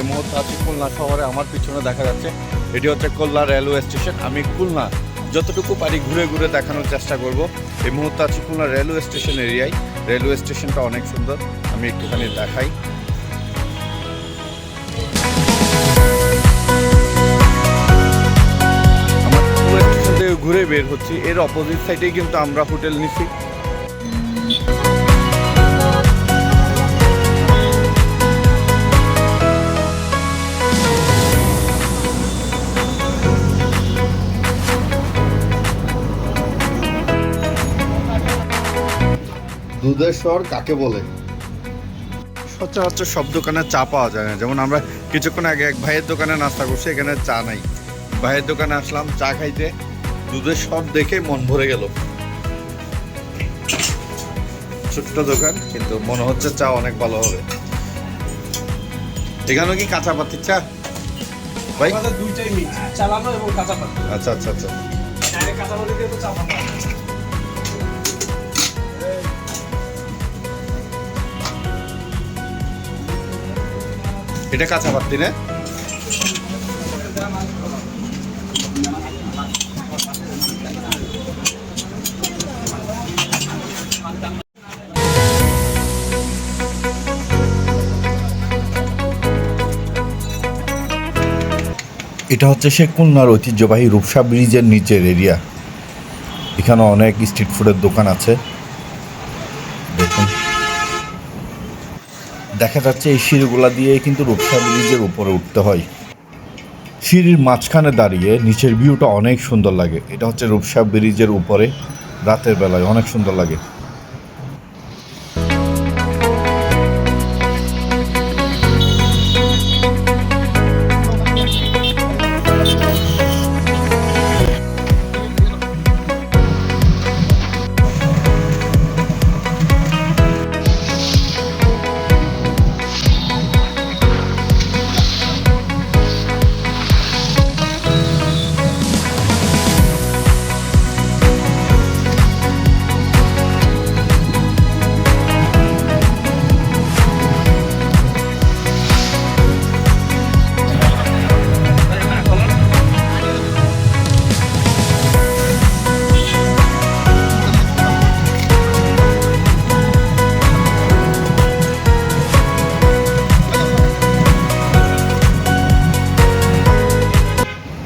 এই মুহূর্তে আছি, খুলনা শহরে আমার পিছনে দেখা যাচ্ছে। এটি হচ্ছে খুলনা রেলওয়ে স্টেশন। আমি খুলনা যতটুকু পারি ঘুরে ঘুরে দেখানোর চেষ্টা করব। এই মুহূর্তে আছি খুলনা রেলওয়ে স্টেশন এরিয়ায়। রেলওয়ে স্টেশনটা অনেক সুন্দর। আমি একটুখানি দেখাই। ঘুরে বের হচ্ছি। এর অপোজিট সাইডেই কিন্তু আমরা হোটেল নিছি। দুধের স্বর কাকে বলে? সচরাচর সব দোকানে চা পাওয়া যায় না। যেমন আমরা কিছুক্ষণ আগে এক ভাইয়ের দোকানে নাস্তা করছি এখানে চা নাই। ভাইয়ের দোকানে আসলাম চা খাইতে। দুধের সব দেখে মন ভরে গেল। ছোট্ট দোকান কিন্তু মনে হচ্ছে চা অনেক ভালো হবে। এখানেও কি কাঁচা পাতির চা? ভাই? দুইটাই মিক্স চালানো এবং কাঁচা পাতি। আচ্ছা আচ্ছা আচ্ছা। কাঁচা পাতি দিয়ে তো চা এটা কাঁচা পাতি না? এটা হচ্ছে সে খুলনার ঐতিহ্যবাহী রূপসা ব্রিজের নিচের এরিয়া এখানে অনেক স্ট্রিট ফুডের দোকান আছে। দেখুন। দেখা যাচ্ছে এই সিঁড়িগুলা দিয়ে কিন্তু রূপসা ব্রিজের উপরে উঠতে হয়। সিঁড়ির মাঝখানে দাঁড়িয়ে নিচের ভিউটা অনেক সুন্দর লাগে। এটা হচ্ছে রূপসা ব্রিজের উপরে রাতের বেলায় অনেক সুন্দর লাগে।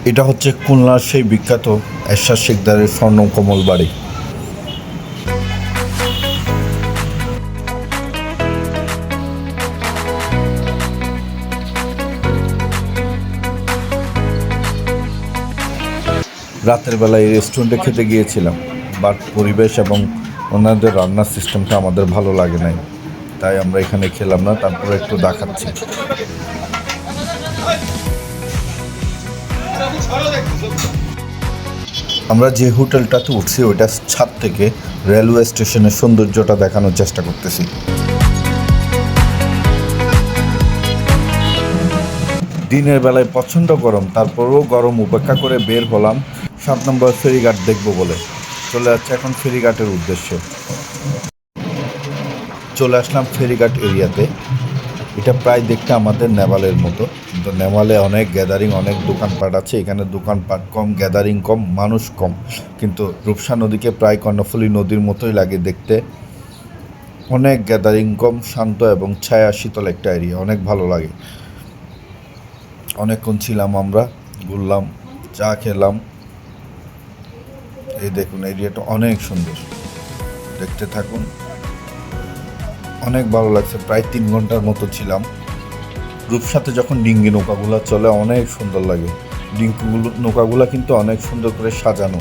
এটা হচ্ছে খুলনার সেই বিখ্যাত এরশাদ শেখদারের স্বর্ণ কমল বাড়ি। রাতের বেলায় এই রেস্টুরেন্টে খেতে গিয়েছিলাম বাট পরিবেশ এবং ওনাদের রান্নার সিস্টেমটা আমাদের ভালো লাগে নাই। তাই আমরা এখানে খেলাম না, তারপরে একটু দেখাচ্ছি। আমরা যে হোটেলটাতে উঠছি, ওইটা ছাদ থেকে রেলওয়ে স্টেশনের সৌন্দর্যটা দেখানোর চেষ্টা করতেছি। দিনের বেলায় প্রচণ্ড গরম, তারপরেও গরম উপেক্ষা করে বের হলাম। সাত নম্বর ফেরিঘাট দেখব বলে। চলে যাচ্ছে এখন ফেরিঘাটের উদ্দেশ্যে। চলে আসলাম ফেরিঘাট এরিয়াতে। এটা প্রায় দেখতে আমাদের নেভালের মতো। কিন্তু নেভালে অনেক গ্যাদারিং অনেক দোকানপাট আছে। এখানে দোকানপাট কম গ্যাদারিং কম, মানুষ কম। কিন্তু রূপসা নদীকে প্রায় কর্ণফুলী নদীর মতোই লাগে দেখতে। অনেক গ্যাদারিং কম, শান্ত এবং ছায়া শীতল একটা এরিয়া অনেক ভালো লাগে। অনেকক্ষণ ছিলাম আমরা, ঘুরলাম, চা খেলাম। এই দেখুন এরিয়াটা অনেক সুন্দর। দেখতে থাকুন। অনেক ভালো লাগছে, প্রায় তিন ঘণ্টার মতো ছিলাম। রূপসাতে যখন ডিঙ্গি নৌকাগুলো চলে, অনেক সুন্দর লাগে। ডিঙ্কুগুলো নৌকাগুলো কিন্তু অনেক সুন্দর করে সাজানো।